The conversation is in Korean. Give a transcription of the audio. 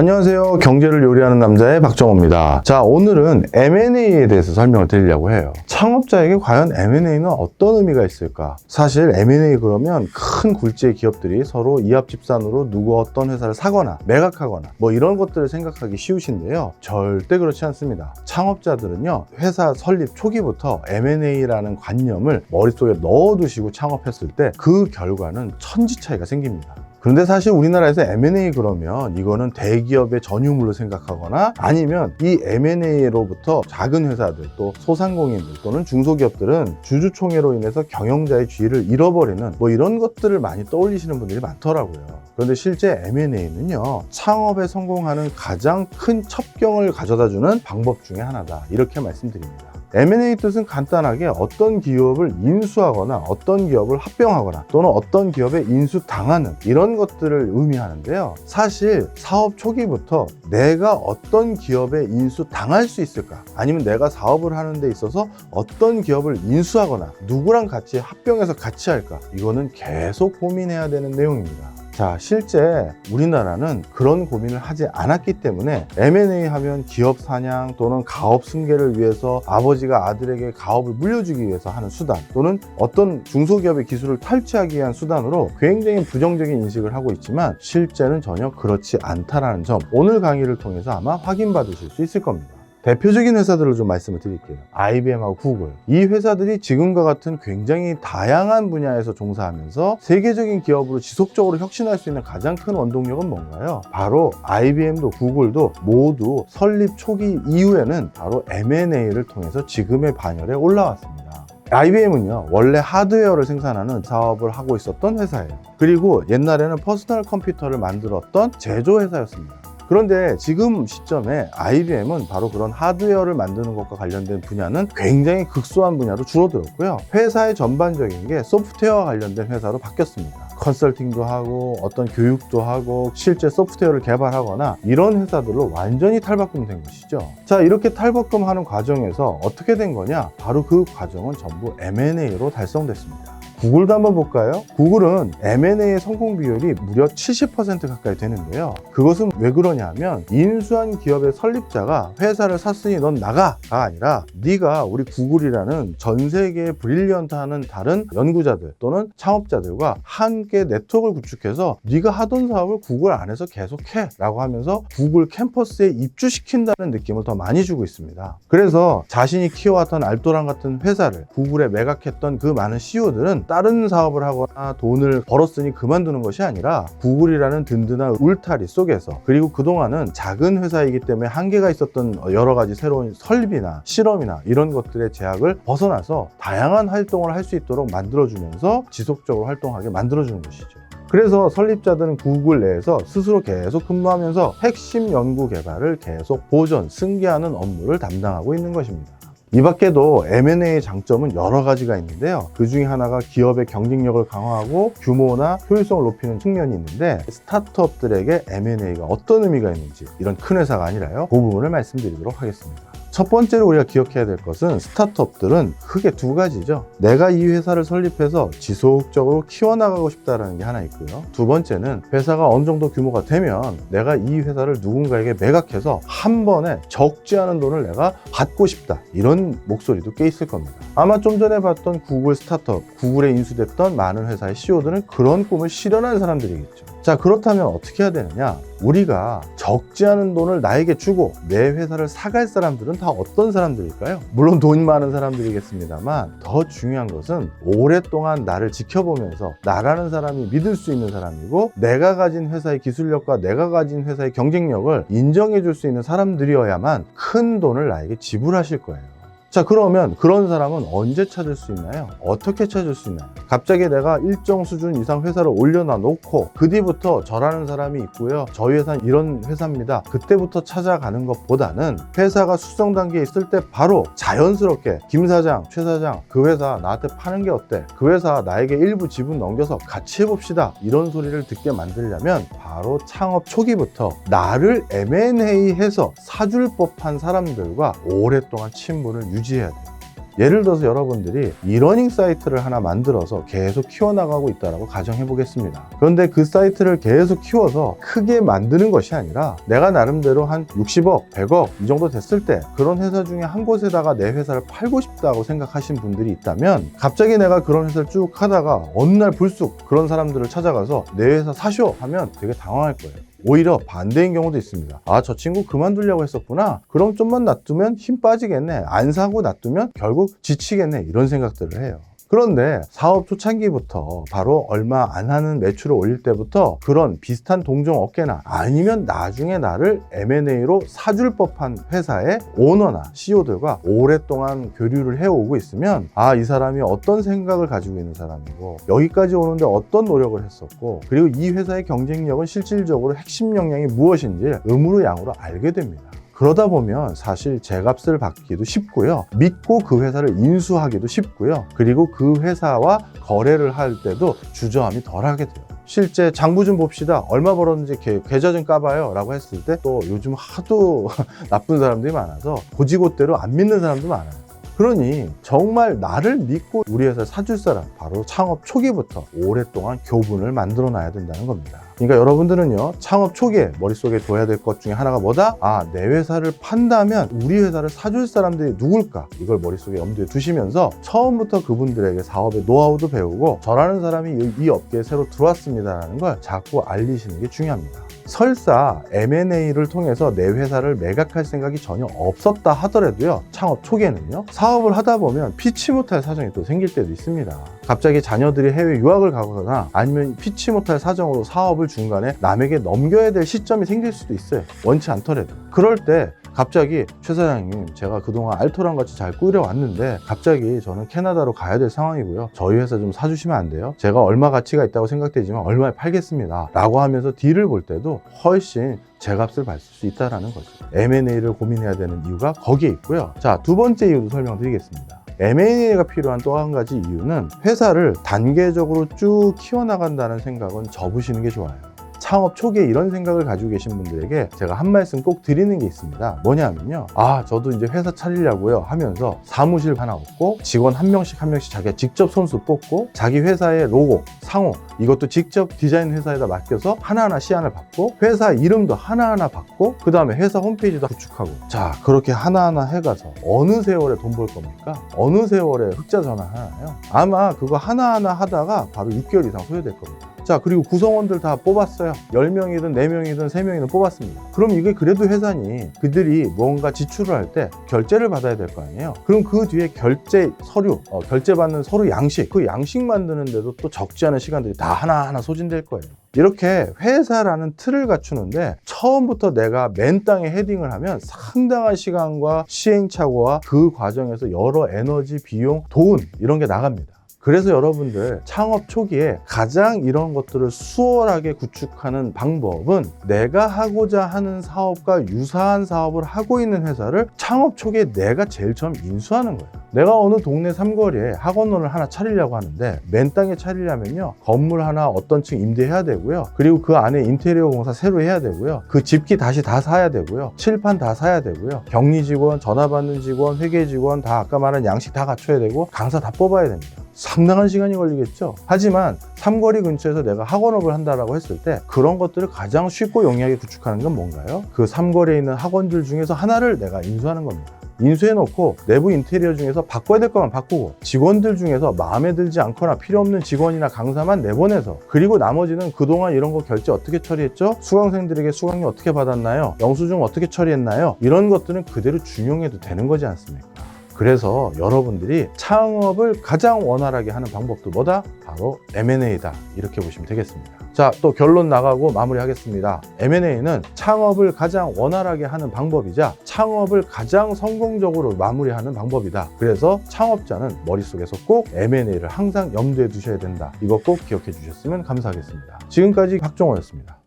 안녕하세요. 경제를 요리하는 남자의 박정호입니다. 자, 오늘은 M&A에 대해서 설명을 드리려고 해요. 창업자에게 과연 M&A는 어떤 의미가 있을까? 사실 M&A 그러면 큰 굴지의 기업들이 서로 이합집산으로 누구 어떤 회사를 사거나 매각하거나 뭐 이런 것들을 생각하기 쉬우신데요. 절대 그렇지 않습니다. 창업자들은요, 회사 설립 초기부터 M&A라는 관념을 머릿속에 넣어두시고 창업했을 때 그 결과는 천지 차이가 생깁니다. 그런데 사실 우리나라에서 M&A 그러면 이거는 대기업의 전유물로 생각하거나 아니면 이 M&A로부터 작은 회사들 또 소상공인들 또는 중소기업들은 주주총회로 인해서 경영자의 지위를 잃어버리는 뭐 이런 것들을 많이 떠올리시는 분들이 많더라고요. 그런데 실제 M&A는요 창업에 성공하는 가장 큰 첩경을 가져다주는 방법 중에 하나다 이렇게 말씀드립니다. M&A 뜻은 간단하게 어떤 기업을 인수하거나 어떤 기업을 합병하거나 또는 어떤 기업에 인수당하는 이런 것들을 의미하는데요. 사실 사업 초기부터 내가 어떤 기업에 인수당할 수 있을까? 아니면 내가 사업을 하는 데 있어서 어떤 기업을 인수하거나 누구랑 같이 합병해서 같이 할까? 이거는 계속 고민해야 되는 내용입니다. 자, 실제 우리나라는 그런 고민을 하지 않았기 때문에 M&A 하면 기업 사냥 또는 가업 승계를 위해서 아버지가 아들에게 가업을 물려주기 위해서 하는 수단 또는 어떤 중소기업의 기술을 탈취하기 위한 수단으로 굉장히 부정적인 인식을 하고 있지만 실제는 전혀 그렇지 않다라는 점 오늘 강의를 통해서 아마 확인받으실 수 있을 겁니다. 대표적인 회사들을 좀 말씀을 드릴게요. IBM하고 구글. 이 회사들이 지금과 같은 굉장히 다양한 분야에서 종사하면서 세계적인 기업으로 지속적으로 혁신할 수 있는 가장 큰 원동력은 뭔가요? 바로 IBM도 구글도 모두 설립 초기 이후에는 바로 M&A를 통해서 지금의 반열에 올라왔습니다. IBM은요, 원래 하드웨어를 생산하는 사업을 하고 있었던 회사예요. 그리고 옛날에는 퍼스널 컴퓨터를 만들었던 제조회사였습니다. 그런데 지금 시점에 IBM은 바로 그런 하드웨어를 만드는 것과 관련된 분야는 굉장히 극소한 분야로 줄어들었고요. 회사의 전반적인 게 소프트웨어와 관련된 회사로 바뀌었습니다. 컨설팅도 하고 어떤 교육도 하고 실제 소프트웨어를 개발하거나 이런 회사들로 완전히 탈바꿈 된 것이죠. 자, 이렇게 탈바꿈 하는 과정에서 어떻게 된 거냐? 바로 그 과정은 전부 M&A로 달성됐습니다. 구글도 한번 볼까요? 구글은 M&A의 성공 비율이 무려 70% 가까이 되는데요. 그것은 왜 그러냐면 인수한 기업의 설립자가 회사를 샀으니 넌 나가가 아니라 네가 우리 구글이라는 전 세계의 브릴리언트하는 다른 연구자들 또는 창업자들과 함께 네트워크를 구축해서 네가 하던 사업을 구글 안에서 계속해라고 하면서 구글 캠퍼스에 입주시킨다는 느낌을 더 많이 주고 있습니다. 그래서 자신이 키워왔던 알토란 같은 회사를 구글에 매각했던 그 많은 CEO들은 다른 사업을 하거나 돈을 벌었으니 그만두는 것이 아니라 구글이라는 든든한 울타리 속에서 그리고 그동안은 작은 회사이기 때문에 한계가 있었던 여러 가지 새로운 설립이나 실험이나 이런 것들의 제약을 벗어나서 다양한 활동을 할 수 있도록 만들어주면서 지속적으로 활동하게 만들어주는 것이죠. 그래서 설립자들은 구글 내에서 스스로 계속 근무하면서 핵심 연구 개발을 계속 보존, 승계하는 업무를 담당하고 있는 것입니다. 이 밖에도 M&A의 장점은 여러 가지가 있는데요. 그 중에 하나가 기업의 경쟁력을 강화하고 규모나 효율성을 높이는 측면이 있는데 스타트업들에게 M&A가 어떤 의미가 있는지 이런 큰 회사가 아니라요. 그 부분을 말씀드리도록 하겠습니다. 첫 번째로 우리가 기억해야 될 것은 스타트업들은 크게 두 가지죠. 내가 이 회사를 설립해서 지속적으로 키워나가고 싶다는 게 하나 있고요. 두 번째는 회사가 어느 정도 규모가 되면 내가 이 회사를 누군가에게 매각해서 한 번에 적지 않은 돈을 내가 받고 싶다. 이런 목소리도 꽤 있을 겁니다. 아마 좀 전에 봤던 구글 스타트업, 구글에 인수됐던 많은 회사의 CEO들은 그런 꿈을 실현한 사람들이겠죠. 자, 그렇다면 어떻게 해야 되느냐? 우리가 적지 않은 돈을 나에게 주고 내 회사를 사갈 사람들은 다 어떤 사람들일까요? 물론 돈 많은 사람들이겠습니다만 더 중요한 것은 오랫동안 나를 지켜보면서 나라는 사람이 믿을 수 있는 사람이고 내가 가진 회사의 기술력과 내가 가진 회사의 경쟁력을 인정해 줄 수 있는 사람들이어야만 큰 돈을 나에게 지불하실 거예요. 자 그러면 그런 사람은 언제 찾을 수 있나요? 어떻게 찾을 수 있나요? 갑자기 내가 일정 수준 이상 회사를 올려놔 놓고 그 뒤부터 저라는 사람이 있고요 저희 회사는 이런 회사입니다 그때부터 찾아가는 것보다는 회사가 숙성 단계에 있을 때 바로 자연스럽게 김 사장, 최 사장 그 회사 나한테 파는 게 어때? 그 회사 나에게 일부 지분 넘겨서 같이 해봅시다 이런 소리를 듣게 만들려면 바로 창업 초기부터 나를 M&A 해서 사줄 법한 사람들과 오랫동안 친분을 유지 해야 돼요. 예를 들어서 여러분들이 이러닝 사이트를 하나 만들어서 계속 키워나가고 있다라고 가정해 보겠습니다. 그런데 그 사이트를 계속 키워서 크게 만드는 것이 아니라 내가 나름대로 한 60억, 100억 이 정도 됐을 때 그런 회사 중에 한 곳에다가 내 회사를 팔고 싶다고 생각하신 분들이 있다면 갑자기 내가 그런 회사를 쭉 하다가 어느 날 불쑥 그런 사람들을 찾아가서 내 회사 사쇼 하면 되게 당황할 거예요. 오히려 반대인 경우도 있습니다. 아, 저 친구 그만두려고 했었구나. 그럼 좀만 놔두면 힘 빠지겠네. 안 사고 놔두면 결국 지치겠네. 이런 생각들을 해요. 그런데 사업 초창기부터 바로 얼마 안 하는 매출을 올릴 때부터 그런 비슷한 동종 업계나 아니면 나중에 나를 M&A로 사줄 법한 회사의 오너나 CEO들과 오랫동안 교류를 해오고 있으면 아, 이 사람이 어떤 생각을 가지고 있는 사람이고 여기까지 오는데 어떤 노력을 했었고 그리고 이 회사의 경쟁력은 실질적으로 핵심 역량이 무엇인지 음으로 양으로 알게 됩니다. 그러다 보면 사실 제값을 받기도 쉽고요. 믿고 그 회사를 인수하기도 쉽고요. 그리고 그 회사와 거래를 할 때도 주저함이 덜 하게 돼요. 실제 장부 좀 봅시다. 얼마 벌었는지 계, 계좌 좀 까봐요. 라고 했을 때 또 요즘 하도 나쁜 사람들이 많아서 고지고대로 안 믿는 사람도 많아요. 그러니 정말 나를 믿고 우리 회사를 사줄 사람 바로 창업 초기부터 오랫동안 교분을 만들어 놔야 된다는 겁니다. 그러니까 여러분들은요 창업 초기에 머릿속에 둬야 될 것 중에 하나가 뭐다? 아 내 회사를 판다면 우리 회사를 사줄 사람들이 누굴까? 이걸 머릿속에 염두에 두시면서 처음부터 그분들에게 사업의 노하우도 배우고 저라는 사람이 이, 이 업계에 새로 들어왔습니다라는 걸 자꾸 알리시는 게 중요합니다. 설사 M&A를 통해서 내 회사를 매각할 생각이 전혀 없었다 하더라도요 창업 초기에는요 사업을 하다 보면 피치 못할 사정이 또 생길 때도 있습니다. 갑자기 자녀들이 해외 유학을 가거나 아니면 피치 못할 사정으로 사업을 중간에 남에게 넘겨야 될 시점이 생길 수도 있어요. 원치 않더라도. 그럴 때 갑자기 최 사장님 제가 그동안 알토랑 같이 잘 꾸려왔는데 갑자기 저는 캐나다로 가야 될 상황이고요. 저희 회사 좀 사주시면 안 돼요? 제가 얼마 가치가 있다고 생각되지만 얼마에 팔겠습니다. 라고 하면서 딜을 볼 때도 훨씬 제 값을 받을 수 있다는 거죠. M&A를 고민해야 되는 이유가 거기에 있고요. 자 두 번째 이유도 설명드리겠습니다. M&A가 필요한 또 한 가지 이유는 회사를 단계적으로 쭉 키워나간다는 생각은 접으시는 게 좋아요 창업 초기에 이런 생각을 가지고 계신 분들에게 제가 한 말씀 꼭 드리는 게 있습니다. 뭐냐면요. 아, 저도 이제 회사 차리려고요 하면서 사무실 하나 얻고 직원 한 명씩 한 명씩 자기가 직접 손수 뽑고 자기 회사의 로고, 상호 이것도 직접 디자인 회사에다 맡겨서 하나하나 시안을 받고 회사 이름도 하나하나 받고 그 다음에 회사 홈페이지도 구축하고 자 그렇게 하나하나 해가서 어느 세월에 돈 벌 겁니까? 어느 세월에 흑자 전환 하나요? 아마 그거 하나하나 하다가 바로 6개월 이상 소요될 겁니다. 자, 그리고 구성원들 다 뽑았어요. 10명이든 4명이든 3명이든 뽑았습니다. 그럼 이게 그래도 회사니 그들이 뭔가 지출을 할 때 결제를 받아야 될 거 아니에요? 그럼 그 뒤에 결제 서류, 어, 결제받는 서류 양식, 그 양식 만드는데도 또 적지 않은 시간들이 다 하나하나 소진될 거예요. 이렇게 회사라는 틀을 갖추는데 처음부터 내가 맨 땅에 헤딩을 하면 상당한 시간과 시행착오와 그 과정에서 여러 에너지, 비용, 돈 이런 게 나갑니다. 그래서 여러분들 창업 초기에 가장 이런 것들을 수월하게 구축하는 방법은 내가 하고자 하는 사업과 유사한 사업을 하고 있는 회사를 창업 초기에 내가 제일 처음 인수하는 거예요. 내가 어느 동네 삼거리에 학원을 하나 차리려고 하는데 맨 땅에 차리려면요 건물 하나 어떤 층 임대해야 되고요 그리고 그 안에 인테리어 공사 새로 해야 되고요 그 집기 다시 다 사야 되고요 칠판 다 사야 되고요 격리 직원 전화 받는 직원 회계 직원 다 아까 말한 양식 다 갖춰야 되고 강사 다 뽑아야 됩니다 상당한 시간이 걸리겠죠. 하지만 삼거리 근처에서 내가 학원업을 한다라고 했을 때 그런 것들을 가장 쉽고 용이하게 구축하는 건 뭔가요? 그 삼거리에 있는 학원들 중에서 하나를 내가 인수하는 겁니다. 인수해놓고 내부 인테리어 중에서 바꿔야 될 것만 바꾸고 직원들 중에서 마음에 들지 않거나 필요 없는 직원이나 강사만 내보내서 그리고 나머지는 그동안 이런 거 결제 어떻게 처리했죠? 수강생들에게 수강료 어떻게 받았나요? 영수증 어떻게 처리했나요? 이런 것들은 그대로 준용해도 되는 거지 않습니까? 그래서 여러분들이 창업을 가장 원활하게 하는 방법도 뭐다? 바로 M&A다. 이렇게 보시면 되겠습니다. 자, 또 결론 나가고 마무리하겠습니다. M&A는 창업을 가장 원활하게 하는 방법이자 창업을 가장 성공적으로 마무리하는 방법이다. 그래서 창업자는 머릿속에서 꼭 M&A를 항상 염두에 두셔야 된다. 이거 꼭 기억해 주셨으면 감사하겠습니다. 지금까지 박종호였습니다.